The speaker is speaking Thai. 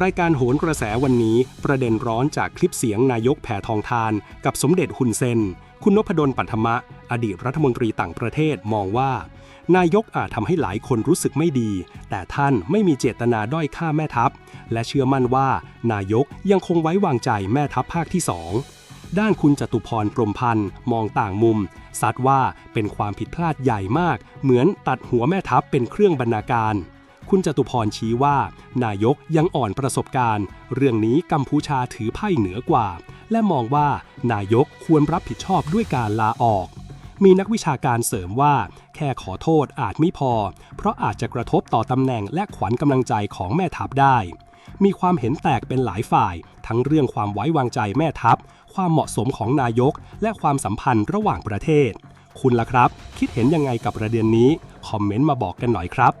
รายการโหนกระแสวันนี้ประเด็นร้อนจากคลิปเสียงนายกแผ่ทองทาน กับสมเด็จฮุนเซน คุณนพดลปัทมะ อดีตรัฐมนตรีต่างประเทศมองว่า นายกอาจทำให้หลายคนรู้สึกไม่ดี แต่ท่านไม่มีเจตนาด้อยค่าแม่ทัพ และเชื่อมั่นว่า นายกยังคงไว้วางใจแม่ทัพภาคที่สองด้านคุณจตุพรพรมพันธ์มองต่างมุม ซัดว่าเป็นความผิดพลาดใหญ่มาก เหมือนตัดหัวแม่ทัพเป็นเครื่องบรรณาการ คุณจตุพรชี้ว่า นายกยังอ่อนประสบการณ์ เรื่องนี้กัมพูชาถือไพ่เหนือกว่า และมองว่านายกควรรับผิดชอบด้วยการลาออก มีนักวิชาการเสริมว่า แค่ขอโทษอาจไม่พอ เพราะอาจจะกระทบต่อตำแหน่งและขวัญกำลังใจของแม่ทัพได้ มีความเห็นแตกเป็นหลายฝ่าย ทั้งเรื่องความไว้วางใจแม่ทัพ ความเหมาะสมของนายก และความสัมพันธ์ระหว่างประเทศ คุณล่ะครับ คิดเห็นยังไงกับประเด็นนี้ คอมเมนต์มาบอกกันหน่อยครับ